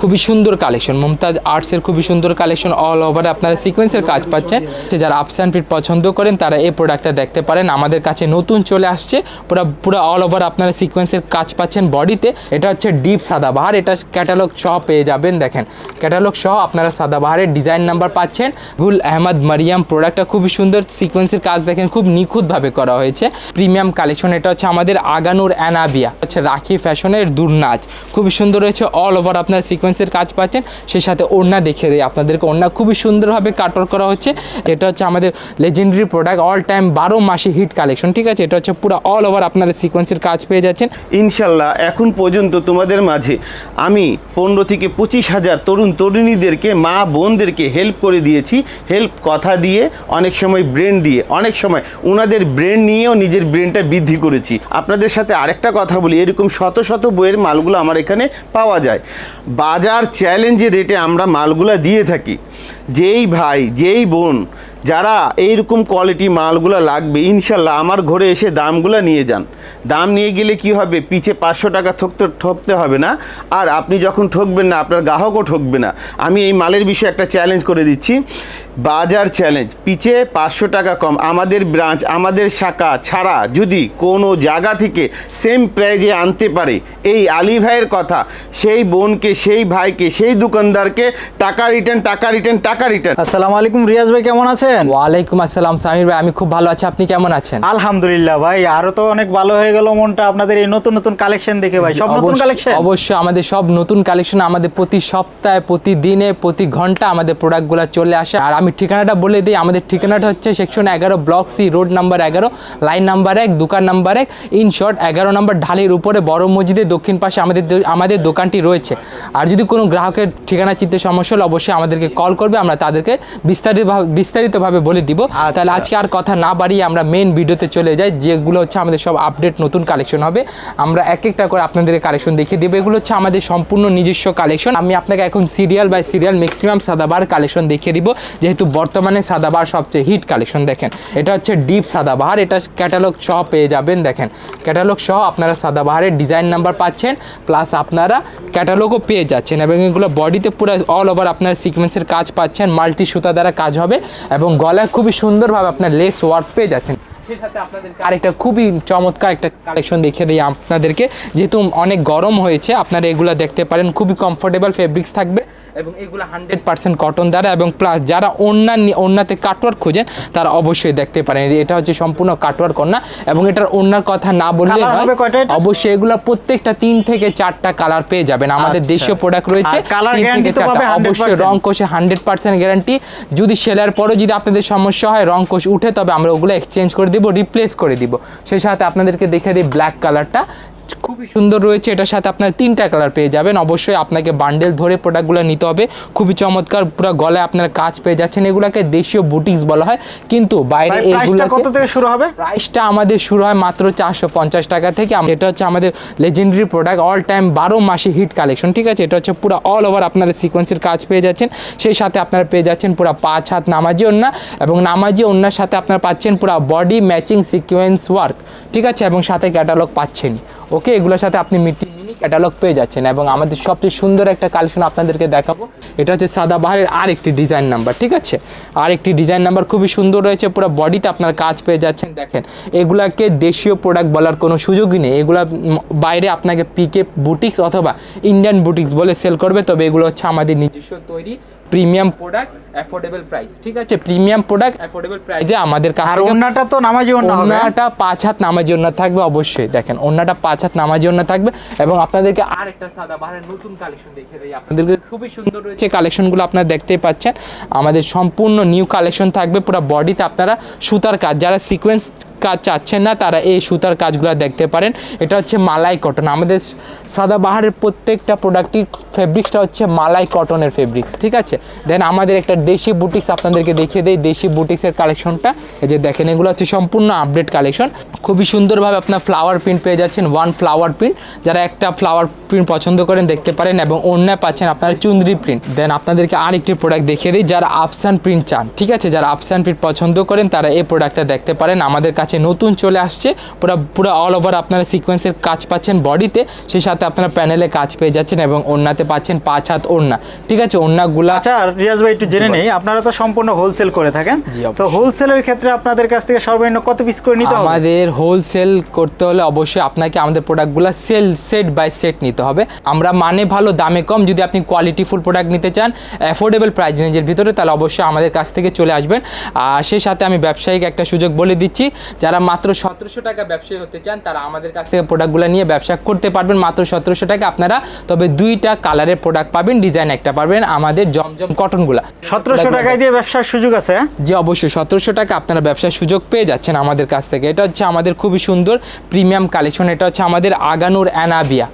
খুবই সুন্দর কালেকশন মুমতাজ আর্টসের খুবই সুন্দর কালেকশন অল ওভার আপনারা সিকোয়েন্সের কাজ পাচ্ছেন। যারা আপস অ্যান্ড পিট পছন্দ করেন, তারা এই প্রোডাক্টটা দেখতে পারেন। আমাদের কাছে নতুন চলে আসছে। পুরো পুরো অল ওভার আপনারা সিকোয়েন্সের কাজ পাচ্ছেন বডিতে এটা হচ্ছে ডিপ সাদাবাহার এটা ক্যাটালগ সহ পেয়ে যাবেন, দেখেন। ক্যাটালগ সহ আপনারা সাদাবাহারের ডিজাইন নাম্বার পাচ্ছেন। গুল আহমদ মারিয়াম প্রোডাক্টটা খুবই সুন্দর। সিকোয়েন্সের কাজ দেখেন, খুব নিখুঁতভাবে করা হয়েছে। প্রিমিয়াম কালেকশন এটা হচ্ছে আমাদের আগানুর অ্যানাবিয়া। হচ্ছে রাখি ফ্যাশনের দুর্নাচ খুবই সুন্দর রয়েছে অল ওভার আপনার সিকোয়েন্সের কাজ পাচ্ছেন, সেই সাথে ওড়না দেখিয়ে দেয়। আপনাদেরকে ওড়না খুবই সুন্দরভাবে কাটর করা হচ্ছে। এটা হচ্ছে আমাদের লেজেন্ডারি প্রোডাক্ট অল টাইম বারো মাসে হিট কালেকশন ঠিক আছে? এটা হচ্ছে পুরো অল ওভার আপনারা সিকোয়েন্সের কাজ পেয়ে যাচ্ছেন। ইনশাল্লাহ, এখন পর্যন্ত তোমাদের মাঝে আমি পনেরো থেকে পঁচিশ হাজার তরুণ তরুণীদেরকে, মা বোনদেরকে হেল্প করে দিয়েছি। হেল্প কথা দিয়ে, অনেক সময় ব্রেন দিয়ে, অনেক সময় ওনাদের ব্রেন নিয়েও নিজের ব্রেনটা বৃদ্ধি করেছি। আপনাদের সাথে আরেকটা কথা বলি, এরকম শত শত বইয়ের মালগুলো আমার এখানে পাওয়া যায়। বাজার চ্যালেঞ্জের রেটে আমরা মালগুলা দিয়ে থাকি। যেই ভাই যেই বোন যারা এইরকম কোয়ালিটি মালগুলো লাগবে, ইনশাল্লাহ আমার ঘরে এসে দামগুলো নিয়ে যান। দাম নিয়ে গেলে কি হবে? পিছে পাঁচশো টাকা ঠকতে ঠকতে হবে না। আর আপনি যখন ঠকবেন না, আপনার গ্রাহকও ঠকবে না। আমি এই মালের বিষয়ে একটা চ্যালেঞ্জ করে দিচ্ছি। বাজার চ্যালেঞ্জ পিছে পাঁচশো টাকা কম। আমাদের ব্রাঞ্চ আমাদের শাখা ছাড়া যদি কোনো জায়গা থেকে সেম প্রাইজে আনতে পারে, এই আলী ভাইয়ের কথা, সেই বোনকে, সেই ভাইকে, সেই দোকানদারকে, টাকা রিটার্ন টাকা রিটার্ন টাকা রিটার্ন আসসালামু আলাইকুম রিয়াজ ভাই, কেমন আছেন? ওয়ালাইকুম আসসালাম সামির ভাই আমি খুব ভালো আছি। আপনি কেমন আছেন? আলহামদুলিল্লাহ ভাই আরও তো অনেক ভালো হয়ে গেল মনটা আপনাদের এই নতুন নতুন কালেকশন দেখে ভাই। সব নতুন কালেকশন অবশ্যই আমাদের সব নতুন কালেকশন আমাদের প্রতি সপ্তাহে প্রতিদিনে প্রতি ঘণ্টা আমাদের প্রোডাক্টগুলো চলে আসে। আর আমি ঠিকানাটা বলে দিই আমাদের ঠিকানাটা হচ্ছে সেকশন এগারো ব্লক সি রোড নাম্বার এগারো লাইন নাম্বার এক দোকান নাম্বার এক ইন শর্ট এগারো নাম্বার ঢালির উপরে বড় মসজিদের দক্ষিণ পাশে আমাদের আমাদের দোকানটি রয়েছে। আর যদি কোনো গ্রাহকের ঠিকানা চিনতে সমস্যা হলে অবশ্যই আমাদেরকে কল করবে আমরা তাদেরকে বিস্তারিত বিস্তারিত বিস্তারিতভাবে বলে দিব। তাহলে আজকে আর কথা না বাড়িয়ে আমরা মেন ভিডিওতে চলে যাই যেগুলো হচ্ছে আমাদের সব আপডেট নতুন কালেকশন হবে। আমরা এক একটা করে আপনাদের কালেকশন দেখিয়ে দেবো। এগুলো হচ্ছে আমাদের সম্পূর্ণ নিজস্ব কালেকশন আমি আপনাকে এখন serial by serial maximum Sadabahar collection দেখিয়ে দিব। যেহেতু বর্তমানে সাদাবার সবচেয়ে হিট কালেকশন দেখেন। এটা হচ্ছে ডিপ সাদাবাহার। এটা ক্যাটালগ সহ পেয়ে যাবেন দেখেন। ক্যাটালগ সহ আপনারা সাদাবাহারের ডিজাইন নাম্বার পাচ্ছেন প্লাস আপনারা ক্যাটালগও পেয়ে যাচ্ছেন। এবং এগুলো বডিতে পুরো অল ওভার আপনার সিকোয়েন্সের কাজ পাচ্ছেন। মাল্টি সুতা দ্বারা কাজ হবে। এবং গলায় খুবই সুন্দরভাবে আপনার লেস ওয়ার্ক পেয়ে যাচ্ছেন। আরেকটা খুবই চমৎকার একটা কালেকশন দেখিয়ে দিই আপনাদেরকে। যেহেতু অনেক গরম হয়েছে, আপনারা এগুলো দেখতে পারেন। খুবই কমফোর্টেবল ফেব্রিক্স থাকবে। এবং এগুলো হান্ড্রেড পার্সেন্ট কটন দ্বারা এবং প্লাস যারা অন্যান্য অন্যতে কাটওয়ার্ক খোঁজেন তারা অবশ্যই দেখতে পারেন। এটা হচ্ছে সম্পূর্ণ কাটওয়ার্ক কন্যা এবং এটার অন্যার কথা না বললে নয়? অবশ্যই এগুলো প্রত্যেকটা তিন থেকে চারটা কালার পেয়ে যাবেন। আমাদের আচ্ছা। দেশীয় প্রোডাক্ট রয়েছে তিন থেকে চারটা। অবশ্যই রং কোষে হান্ড্রেড পার্সেন্ট গ্যারান্টি যদি সেলার পরও যদি আপনাদের সমস্যা হয় রং কোষ উঠে তবে আমরা ওগুলো এক্সচেঞ্জ করে দিব রিপ্লেস করে দিব। সেই সাথে আপনাদেরকে দেখে দিই ব্ল্যাক কালারটা খুবই সুন্দর রয়েছে। এটার সাথে আপনার তিনটা কালার পেয়ে যাবেন। অবশ্যই আপনাকে বান্ডেল ধরে প্রোডাক্টগুলো নিতে হবে। খুবই চমৎকার পুরো গলায় আপনার কাজ পেয়ে যাচ্ছেন। এগুলোকে দেশীয় বুটিক্স বলা হয়। কিন্তু বাইরে এগুলো কত থেকে শুরু হবে? প্রাইসটা আমাদের শুরু হয় মাত্র চারশো পঞ্চাশ টাকা থেকে। এটা হচ্ছে আমাদের লেজেন্ডারি প্রোডাক্ট অল টাইম বারো মাসে হিট কালেকশন ঠিক আছে? এটা হচ্ছে পুরো অল ওভার আপনারা সিকোয়েন্সের কাজ পেয়ে যাচ্ছেন। সেই সাথে আপনারা পেয়ে যাচ্ছেন পুরো পাঁচ হাত নামাজি ওন্না এবং নামাজি ওন্নার সাথে আপনারা পাচ্ছেন পুরো বডি ম্যাচিং সিকোয়েন্স ওয়ার্ক ঠিক আছে? এবং সাথে ক্যাটালগ পাচ্ছেন ওকে, এগুলোর সাথে আপনি মিটি মিনি ক্যাটালগ পেয়ে যাচ্ছেন এবং আমাদের সবচেয়ে সুন্দর একটা কালেকশন আপনাদেরকে দেখাবো। এটা হচ্ছে সাদাবাহারের আর একটি ডিজাইন নাম্বার ঠিক আছে? আর একটি ডিজাইন নাম্বার খুবই সুন্দর রয়েছে, পুরো বডিতে আপনার কাজ পেয়ে যাচ্ছেন, দেখেন। এগুলাকে দেশীয় প্রোডাক্ট বলার কোনো সুযোগই নেই। এগুলা বাইরে আপনাকে পিকে বুটিক্স অথবা ইন্ডিয়ান বুটিক্স বলে সেল করবে, তবে এগুলো হচ্ছে আমাদের নিজস্ব তৈরি প্রিমিয়াম প্রোডাক্ট অ্যাফোর্ডেবল প্রাইস ঠিক আছে? প্রিমিয়াম প্রোডাক্ট অ্যাফোর্ডেবল প্রাইসে আমাদের কাছ আর ওন্নাটা তো নামাজি ওন্না হবে। ওন্নাটা পাঁচ হাত নামার জন্য থাকবে অবশ্যই। দেখেন ওন্নাটা পাঁচ হাত নামার জন্য থাকবে এবং আপনাদেরকে আর একটা সাদা বাহারের নতুন কালেকশন দেখিয়ে দেয় আপনাদেরকে খুবই সুন্দর রয়েছে। কালেকশনগুলো আপনারা দেখতেই পাচ্ছেন আমাদের সম্পূর্ণ নিউ কালেকশন থাকবে পুরো বডিতে আপনারা সুতার কাজ যারা সিকোয়েন্স কাজ চাচ্ছেন না, তারা এই সুতার কাজগুলো দেখতে পারেন। এটা হচ্ছে মালাই কটন আমাদের সাদা বাহারের প্রত্যেকটা প্রোডাক্টটির ফেব্রিক্সটা হচ্ছে মালাই কটনের ফেব্রিক্স ঠিক আছে? দেন আমাদের একটা দেশি বুটিক্স আপনাদেরকে দেখিয়ে দেয় দেশি বুটিক্সের কালেকশনটা এই যে দেখেন, এগুলো হচ্ছে সম্পূর্ণ আপডেট কালেকশন খুবই সুন্দরভাবে আপনার ফ্লাওয়ার প্রিন্ট পেয়ে যাচ্ছেন ওয়ান ফ্লাওয়ার প্রিন্ট যারা একটা ফ্লাওয়ার প্রিন্ট পছন্দ করেন দেখতে পারেন এবং অন্যায় পাচ্ছেন আপনারা চুন্দ্রি প্রিন্ট দেন আপনাদেরকে আরেকটি প্রোডাক্ট দেখিয়ে দিই, যারা আপসান প্রিন্ট চান, ঠিক আছে? যারা আপসান প্রিন্ট পছন্দ করেন, তারা এই প্রোডাক্টটা দেখতে পারেন। আমাদের কাছে আছে নতুন চলে আসছে পুরো পুরো অল ওভার আপনারা সিকোয়েন্সের কাজ পাচ্ছেন বডিতে সেই সাথে আপনারা প্যানেলে কাজ পেয়ে যাচ্ছেন এবং ওড়নাতে পাচ্ছেন পাঁচ হাত ওড়না। ঠিক আছে ওড়নাগুলা আচ্ছা রিয়াজ ভাই একটু জেনে নেই আপনারা তো সম্পূর্ণ হোলসেল করে থাকেন। তো হোলসেলের ক্ষেত্রে আপনাদের কাছ থেকে সর্বনিম্ন কত পিস করে নিতে হবে? আমাদের হোলসেল করতে হলে অবশ্যই আপনাকে আমাদের প্রোডাক্টগুলো সেল সেট বাই সেট নিতে হবে। আমরা মানে ভালো দামে কম যদি আপনি কোয়ালিটি ফুল প্রোডাক্ট নিতে চান অ্যাফোর্ডেবল প্রাইস রেঞ্জের ভিতরে তাহলে অবশ্যই আমাদের কাছ থেকে চলে আসবেন। আর সেই সাথে আমি ব্যবসায়িক একটা সুযোগ বলে দিচ্ছি যারা মাত্র সতেরোশো টাকা ব্যবসায়ী হতে চান তারা আমাদের কাছ থেকে প্রোডাক্টগুলো নিয়ে ব্যবসা করতে পারবেন মাত্র সতেরোশো টাকা আপনারা। তবে দুইটা কালারের প্রোডাক্ট পাবেন ডিজাইন একটা পাবেন আমাদের জমজম কটনগুলো সতেরোশো টাকায় দিয়ে ব্যবসার সুযোগ আছে হ্যাঁ? জি অবশ্যই সতেরোশো টাকা আপনারা ব্যবসার সুযোগ পেয়ে যাচ্ছেন আমাদের কাছ থেকে। এটা হচ্ছে আমাদের খুবই সুন্দর প্রিমিয়াম কালেকশন এটা হচ্ছে আমাদের আগানুর অ্যানাবিয়া।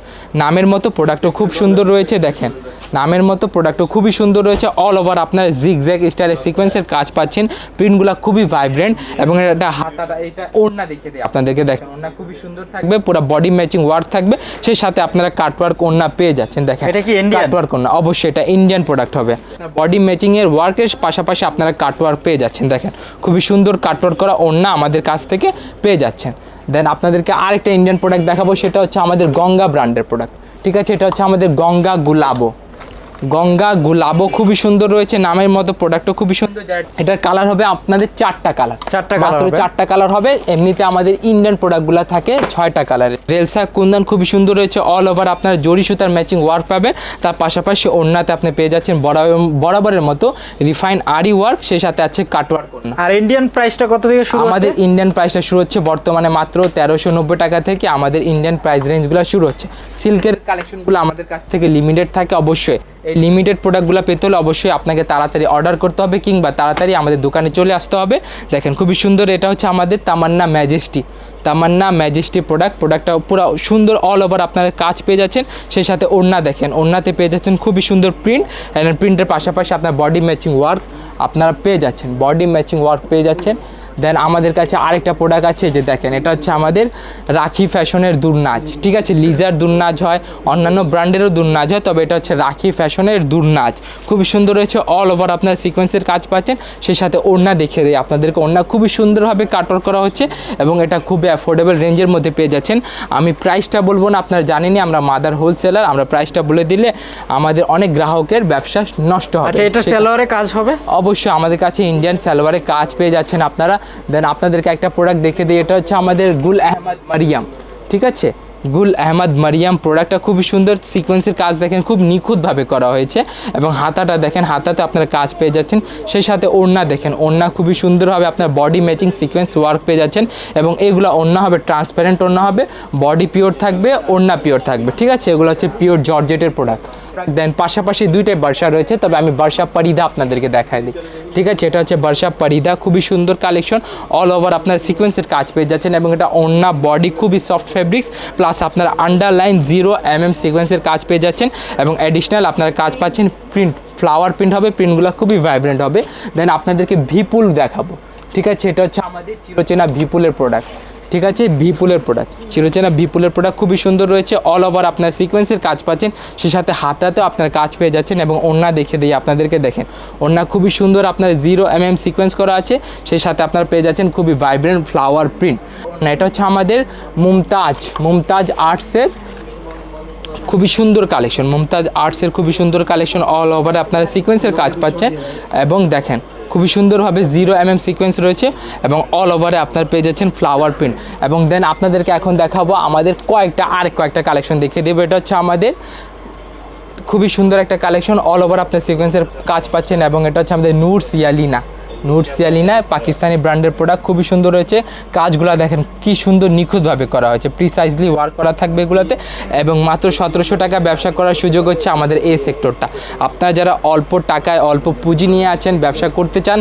নামের মতো প্রোডাক্টও খুব সুন্দর রয়েছে দেখেন। নামের মতো প্রোডাক্টও খুবই সুন্দর রয়েছে অল ওভার আপনার জিগজ্যাগ স্টাইলের সিকোয়েন্সের কাজ পাচ্ছেন। প্রিন্টগুলো খুবই ভাইব্রেন্ট এবং এটা হাতাটা এটা ওড়না দেখে দিই আপনাদেরকে দেখেন ওড়না খুবই সুন্দর থাকবে। পুরো বডি ম্যাচিং ওয়ার্ক থাকবে। সেই সাথে আপনারা কাটওয়ার্ক ওড়না পেয়ে যাচ্ছেন দেখেন। এটা কি? কাটওয়ার্ক ওড়না অবশ্যই এটা ইন্ডিয়ান প্রোডাক্ট হবে। বডি ম্যাচিং এর ওয়ার্কের পাশাপাশি আপনারা কাটওয়ার্ক পেয়ে যাচ্ছেন দেখেন। খুবই সুন্দর কাটওয়ার্ক করা ওড়না আমাদের কাছ থেকে পেয়ে যাচ্ছেন। দেন আপনাদেরকে আরেকটা ইন্ডিয়ান প্রোডাক্ট দেখাবো সেটা হচ্ছে আমাদের গঙ্গা ব্র্যান্ডের প্রোডাক্ট ঠিক আছে? এটা হচ্ছে আমাদের গঙ্গা গুলাবো। গঙ্গা গুলাবো খুবই সুন্দর রয়েছে নামের মতো প্রোডাক্টও খুবই সুন্দর। এটার কালার হবে আপনাদের চারটা কালার চারটা মাত্র চারটা কালার হবে এমনিতে আমাদের ইন্ডিয়ান প্রোডাক্টগুলো থাকে ছয়টা কালারের রেলসা কুন্দন খুবই সুন্দর রয়েছে অল ওভার আপনার জরি সুতার ম্যাচিং ওয়ার্ক পাবেন। তার পাশাপাশি ওড়নাতে আপনি পেয়ে যাচ্ছেন বরাবর- বরাবরের মতো রিফাইন আরি ওয়ার্ক সেই সাথে আছে কাটওয়ার্ক আর ইন্ডিয়ান প্রাইসটা কত থেকে শুরু আমাদের ইন্ডিয়ান প্রাইসটা শুরু হচ্ছে বর্তমানে মাত্র তেরোশো নব্বই টাকা থেকে আমাদের ইন্ডিয়ান প্রাইস রেঞ্জগুলো শুরু হচ্ছে। সিল্কের কালেকশনগুলো আমাদের কাছ থেকে লিমিটেড থাকে অবশ্যই। এই লিমিটেড প্রোডাক্টগুলো পেতে হলে অবশ্যই আপনাকে তাড়াতাড়ি অর্ডার করতে হবে কিংবা তাড়াতাড়ি আমাদের দোকানে চলে আসতে হবে। দেখেন, খুবই সুন্দর এটা হচ্ছে আমাদের Tamanna majesty Tamanna majesty product প্রোডাক্টটা পুরো সুন্দর অল ওভার আপনারা কাজ পেয়ে যাচ্ছেন। সেই সাথে ওড়না দেখেন, ওড়নাতে পেয়ে যাচ্ছেন খুবই সুন্দর প্রিন্ট প্রিন্টের পাশাপাশি আপনার বডি ম্যাচিং ওয়ার্ক আপনারা পেয়ে যাচ্ছেন। বডি ম্যাচিং ওয়ার্ক পেয়ে যাচ্ছেন। দেন আমাদের কাছে আরেকটা প্রোডাক্ট আছে যে দেখেন এটা হচ্ছে আমাদের রাখি ফ্যাশনের দুর্নাচ ঠিক আছে? লিজার দুর্নাচ হয় অন্যান্য ব্র্যান্ডেরও দুর্নাজ হয় তবে এটা হচ্ছে রাখি ফ্যাশনের দুর্নাচ খুবই সুন্দর রয়েছে অল ওভার আপনার সিকোয়েন্সের কাজ পাচ্ছেন। সেই সাথে ওড়না দেখিয়ে দেয় আপনাদেরকে ওড়না খুবই সুন্দরভাবে কাটর করা হচ্ছে এবং এটা খুবই অ্যাফোর্ডেবল রেঞ্জের মধ্যে পেয়ে যাচ্ছেন। আমি প্রাইসটা বলব না আপনারা জানেনই আমরা মাদার হোলসেলার আমরা প্রাইসটা বলে দিলে আমাদের অনেক গ্রাহকের ব্যবসা নষ্ট হবে। আচ্ছা এটা সেলোয়ারে কাজ হবে? অবশ্যই আমাদের কাছে ইন্ডিয়ান সালোয়ারে কাজ পেয়ে যাচ্ছেন আপনারা। দেন আপনাদেরকে একটা প্রোডাক্ট দেখে দিই, এটা হচ্ছে আমাদের গুল আহমদ মারিয়াম, ঠিক আছে? গুল আহমদ মারিয়াম প্রোডাক্টটা খুবই সুন্দর সিকোয়েন্সের কাজ দেখেন খুব নিখুঁতভাবে করা হয়েছে এবং হাতাটা দেখেন, হাতাতে আপনারা কাজ পেয়ে যাচ্ছেন। সেই সাথে ওড়না দেখেন, ওড়না খুবই সুন্দরভাবে আপনার বডি ম্যাচিং সিকোয়েন্স ওয়ার্ক পেয়ে যাচ্ছেন এবং এগুলো ওড়না হবে ট্রান্সপারেন্ট ওড়না হবে বডি পিওর থাকবে, ওড়না পিওর থাকবে, ঠিক আছে? এগুলো হচ্ছে পিওর জর্জেটের প্রোডাক্ট দেন পাশাপাশি দুইটাই বর্ষা রয়েছে, তবে আমি বর্ষা পরিধা আপনাদেরকে দেখাই দিই। ঠিক আছে, এটা হচ্ছে বর্ষা পরিধা খুবই সুন্দর কালেকশন অল ওভার আপনার সিকোয়েন্সের কাজ পেয়ে যাচ্ছেন এবং এটা ওড়না বডি খুবই সফট ফেব্রিক্স প্লাস আপনার আন্ডারলাইন জিরো এম এম সিকোয়েন্সের কাজ পেয়ে যাচ্ছেন এবং অ্যাডিশনাল আপনারা কাজ পাচ্ছেন প্রিন্ট ফ্লাওয়ার প্রিন্ট হবে প্রিন্টগুলো খুবই ভাইব্রেন্ট হবে। দেন আপনাদেরকে ভিপুল দেখাবো। ঠিক আছে, এটা হচ্ছে আমাদের চিরচেনা ভিপুলের প্রোডাক্ট ঠিক আছে? ভিপুলের প্রোডাক্ট চিরচেনা ভিপুলের প্রোডাক্ট খুবই সুন্দর রয়েছে। অল ওভার আপনার সিকোয়েন্সের কাজ পাচ্ছেন। সে সাথে হাতাতেও আপনার কাজ পেয়ে যাচ্ছেন এবং ওড়না দেখে দিই আপনাদেরকে দেখেন। ওড়না খুবই সুন্দর আপনার জিরো এম এম সিকোয়েন্স করা আছে। সেই সাথে আপনারা পেয়ে যাচ্ছেন খুবই ভাইব্রেন্ট ফ্লাওয়ার প্রিন্ট না, এটা হচ্ছে আমাদের মুমতাজ মুমতাজ আর্টসের খুবই সুন্দর কালেকশন মুমতাজ আর্টসের খুবই সুন্দর কালেকশন অল ওভার আপনারা সিকোয়েন্সের কাজ পাচ্ছেন। এবং দেখেন খুবই সুন্দরভাবে জিরো এম এম সিকোয়েন্স রয়েছে এবং অল ওভারে আপনার পেয়ে যাচ্ছেন ফ্লাওয়ার প্রিন্ট এবং দেন আপনাদেরকে এখন দেখাবো আমাদের কয়েকটা আর কয়েকটা কালেকশন দেখিয়ে দেবো। এটা হচ্ছে আমাদের খুবই সুন্দর একটা কালেকশন অল ওভার আপনার সিকোয়েন্সের কাজ পাচ্ছেন এবং এটা হচ্ছে আমাদের নূর সিয়ালিনা নূর সিয়ালিনা পাকিস্তানি ব্র্যান্ডের প্রোডাক্ট খুবই সুন্দর রয়েছে। কাজগুলো দেখেন কি সুন্দর নিখুঁতভাবে করা হয়েছে। প্রিসাইজলি ওয়ার্ক করা থাকবে এগুলোতে এবং মাত্র সতেরোশো টাকা ব্যবসা করার সুযোগ হচ্ছে আমাদের এই সেক্টরটা আপনারা যারা অল্প টাকায় অল্প পুঁজি নিয়ে আছেন, ব্যবসা করতে চান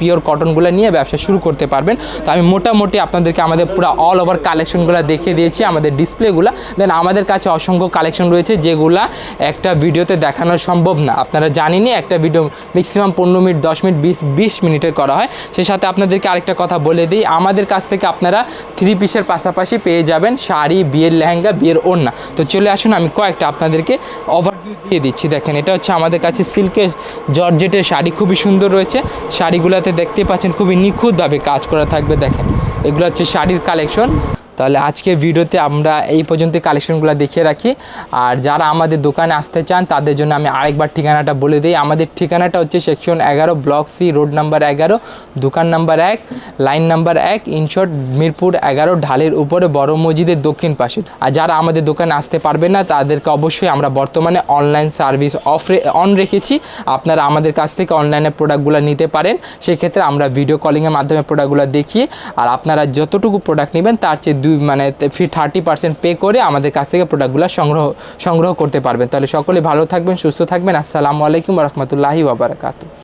পিওর কটনগুলো নিয়ে ব্যবসা শুরু করতে পারবেন। তো আমি মোটামুটি আপনাদেরকে আমাদের পুরো অল ওভার কালেকশনগুলো দেখিয়ে দিয়েছি, আমাদের ডিসপ্লেগুলো দেন আমাদের কাছে অসংখ্য কালেকশন রয়েছে যেগুলা একটা ভিডিওতে দেখানো সম্ভব না। আপনারা জানেনই একটা ভিডিও ম্যাক্সিমাম পনেরো মিনিট, দশ মিনিট, বিশ বিশ মিনিটের করা হয়। সেই সাথে আপনাদেরকে আরেকটা কথা বলে দিই। আমাদের কাছ থেকে আপনারা থ্রি পিসের পাশাপাশি পেয়ে যাবেন শাড়ি, বিয়ের লেহেঙ্গা, বিয়ের ওড়না। তো চলে আসুন, আমি কয়েকটা আপনাদেরকে ওভার দিয়ে দিচ্ছি। দেখেন, এটা হচ্ছে আমাদের কাছে সিল্কের জর্জেটের শাড়ি, খুবই সুন্দর রয়েছে। শাড়িগুলোতে দেখতে পাচ্ছেন খুবই নিখুঁতভাবে কাজ করা থাকবে। দেখেন, এগুলো হচ্ছে শাড়ির কালেকশন তাহলে আজকে ভিডিওতে আমরা এই পর্যন্ত কালেকশনগুলো দেখিয়ে রাখি। আর যারা আমাদের দোকানে আসতে চান, তাদের জন্য আমি আরেকবার ঠিকানাটা বলে দিই। আমাদের ঠিকানাটা হচ্ছে সেকশন এগারো ব্লক সি রোড নাম্বার এগারো, দোকান নাম্বার এক লাইন নাম্বার এক ইনশর্ট মিরপুর এগারো, ঢালের উপরে, বড় মসজিদের দক্ষিণ পাশে। আর যারা আমাদের দোকানে আসতে পারবে না, তাদেরকে অবশ্যই আমরা বর্তমানে অনলাইন সার্ভিস অফ অন রেখেছি। আপনারা আমাদের কাছ থেকে অনলাইনে প্রোডাক্টগুলো নিতে পারেন। সেক্ষেত্রে আমরা ভিডিও কলিংয়ের মাধ্যমে প্রোডাক্টগুলো দেখিয়ে, আর আপনারা যতটুকু প্রোডাক্ট নেবেন, তার চেয়ে দুই মানে ফি থার্টি পার্সেন্ট পে করে আমাদের কাছ থেকে প্রোডাক্টগুলো সংগ্রহ সংগ্রহ করতে পারবেন। তাহলে সকলে ভালো থাকবেন, সুস্থ থাকবেন। আসসালামু আলাইকুম রহমতুল্লাহি ওবরাকাতু